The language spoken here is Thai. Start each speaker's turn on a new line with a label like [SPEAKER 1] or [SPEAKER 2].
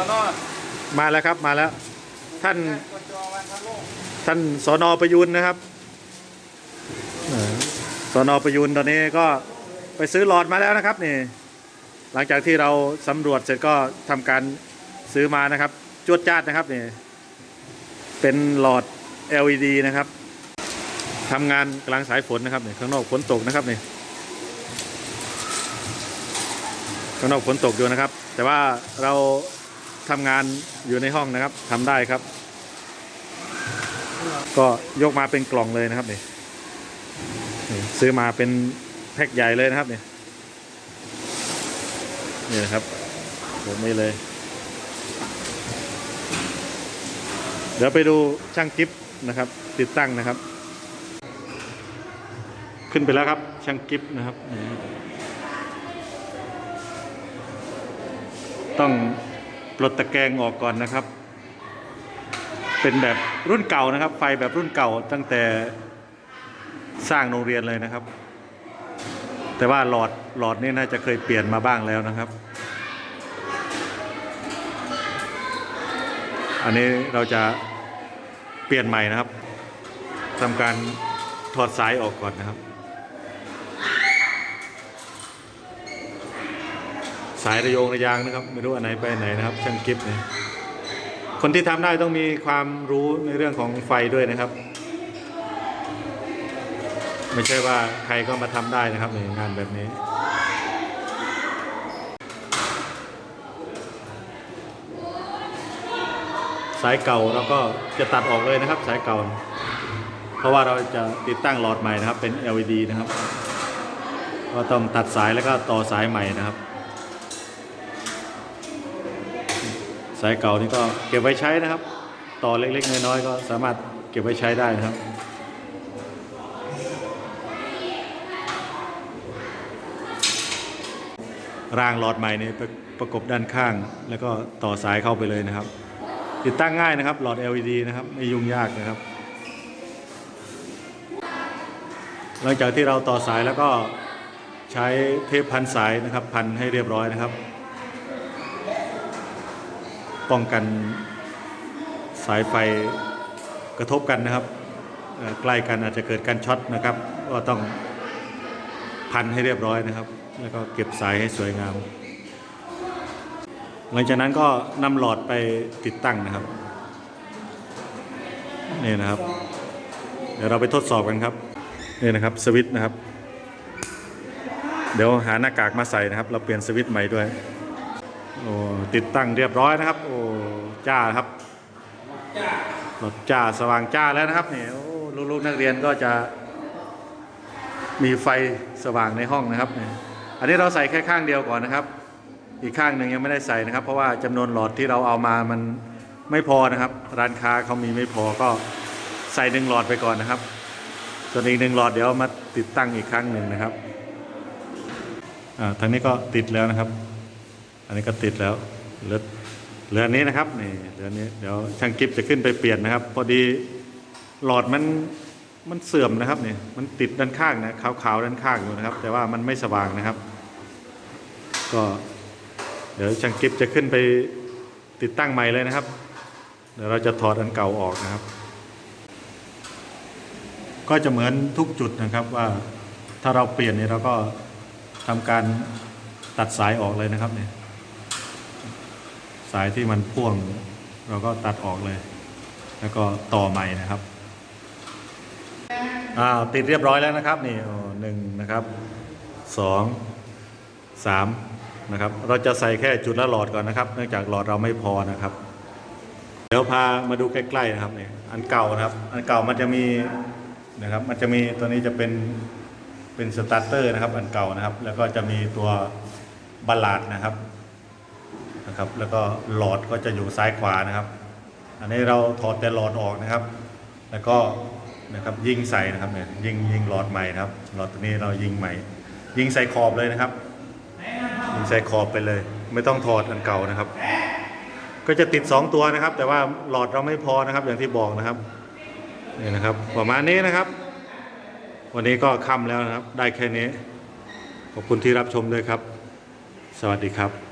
[SPEAKER 1] อนอ
[SPEAKER 2] มาแล้วครับมาแล้ว ท่าน
[SPEAKER 1] กจวันทะโลก
[SPEAKER 2] ท่านสอนอประยุนนะครับเออสอนอประยุนตอนนี้ก็ไปซื้อหลอดมาแล้วนะครับนี่ หลังจากที่เราสำรวจเสร็จก็ทำการซื้อมานะครับจวดจ้าดนะครับนี่เป็นหลอด LED นะครับทำงานกลางสายฝนนะครับนี่ข้างนอกฝนตกนะครับนี่ข้างนอกฝนตกอยู่นะครับ แต่ว่าเรา ทำงานอยู่ในห้องนะครับทำได้ครับ ก็ยกมาเป็นกล่องเลยนะครับนี่ซื้อมาเป็นแพ็คใหญ่เลยนะครับนี่นี่นะครับแบบนี้เลย เดี๋ยวไปดูช่างกิฟนะครับ ติดตั้งนะครับ ขึ้นไปแล้วครับช่างกิฟนะครับนี่ต้อง ปลดตะแกรงออกก่อนนะครับ เป็นแบบรุ่นเก่านะครับ ไฟแบบรุ่นเก่าตั้งแต่สร้างโรงเรียนเลยนะครับ แต่ว่าหลอดหลอดนี่น่าจะเคยเปลี่ยนมาบ้างแล้วนะครับ อันนี้เราจะเปลี่ยนใหม่นะครับทำการถอดสายออกก่อนนะครับ สายระโยงระยางนะครับ ไม่รู้อันไหนไปไหนนะครับ ช่างกิฟต์เนี่ยคนที่ทำได้ต้องมีความรู้ในเรื่องของไฟด้วยนะครับ ไม่ใช่ว่าใครก็มาทำได้นะครับในงานแบบนี้สายเก่าเราก็จะตัดออกเลยนะครับ สายเก่า เพราะว่าเราจะติดตั้งหลอดใหม่นะครับ เป็น LED นะครับ ก็ต้องตัดสายแล้วก็ต่อสายใหม่นะครับ สายเก่านี่ก็เก็บไว้ใช้นะครับ ต่อเล็กๆน้อยๆก็สามารถเก็บไว้ใช้ได้นะครับรางหลอดใหม่นี่ประประกบด้านข้าง แล้วก็ต่อสายเข้าไปเลยนะครับ ติดตั้งง่ายนะครับ หลอด LED นะครับไม่ยุ่งยากนะครับ หลังจากที่เราต่อสายแล้วก็ใช้เทปพันสายนะครับ พันให้เรียบร้อยนะครับ ป้องกันสายไฟกระทบกันนะครับใกล้กันอาจจะเกิดการช็อตนะครับ ก็ต้องพันให้เรียบร้อยนะครับ แล้วก็เก็บสายให้สวยงาม หลังจากนั้นก็นำหลอดไปติดตั้งนะครับนี่นะครับ เดี๋ยวเราไปทดสอบกันครับนี่นะครับสวิตช์นะครับ เดี๋ยวหาหน้ากากมาใส่นะครับ เราเปลี่ยนสวิตช์ใหม่ด้วย โอ้ติดตั้งเรียบร้อยนะครับ โอ้จ้าครับรถจ้าสว่างจ้าแล้วนะครับนี่โอ้ลูกๆนักเรียนก็จะ มีไฟสว่างในห้องนะครับนี่อันนี้เราใส่แค่ข้างเดียวก่อนนะครับ อีกข้างหนึ่งยังไม่ได้ใส่นะครับ เพราะว่าจำนวนหลอดที่เราเอามามันไม่พอนะครับ ร้านค้าเขามีไม่พอก็ใส่หนึ่งหลอดไปก่อนนะครับ ส่วนอีกหนึ่งหลอดเดี๋ยวมาติดตั้งอีกครั้งหนึ่งนะครับอ่าทางนี้ก็ติดแล้วนะครับ อันนี้ก็ติดแล้วเหลือเหลือนี้นะครับนี่เหลือนี้เดี๋ยวช่างกิฟจะขึ้นไปเปลี่ยนนะครับ พอดีหลอดมันมันเสื่อมนะครับนี่มันติดด้านข้างนะขาวๆด้านข้างอยู่นะครับ แต่ว่ามันไม่สว่างนะครับ ก็เดี๋ยวช่างกิฟจะขึ้นไปติดตั้งใหม่เลยนะครับ เดี๋ยวเราจะถอดอันเก่าออกนะครับ ก็จะเหมือนทุกจุดนะครับว่าถ้าเราเปลี่ยนเนี่ยเราก็ทำการตัดสายออกเลยนะครับเนี่ยายที่มันพ่วง เราก็ตัดออกเลย แล้วก็ต่อใหม่นะครับอ้าติดเรียบร้อยแล้วนะครับนี่อ๋อหนึ่งนะครับสองสามนะครับ เราจะใส่แค่จุดละหลอดก่อนนะครับ เนื่องจากหลอดเราไม่พอนะครับ เดี๋ยวพามาดูใกล้ๆนะครับนี่อันเก่านะครับ อันเก่ามันจะมีนะครับ มันจะมีตัวนี้จะเป็นเป็นสตาร์เตอร์นะครับ อันเก่านะครับ แล้วก็จะมีตัวบัลลาดนะครับ นะครับ แล้วก็หลอดก็จะอยู่ซ้ายขวานะครับ อันนี้เราถอดแต่หลอดออกนะครับ แล้วก็นะครับยิงใส่นะครับเนี่ยยิงยิงหลอดใหม่นะครับ หลอดตัวนี้เรายิงใหม่ ยิงใส่ขอบเลยนะครับ ยิงใส่ขอบไปเลย ไม่ต้องถอดอันเก่านะครับ ก็จะติด 2 ตัวนะครับ แต่ว่าหลอดเราไม่พอนะครับ อย่างที่บอกนะครับนี่นะครับประมาณนี้นะครับ วันนี้ก็ค่ำแล้วนะครับ ได้แค่นี้ขอบคุณที่รับชมด้วยครับ สวัสดีครับ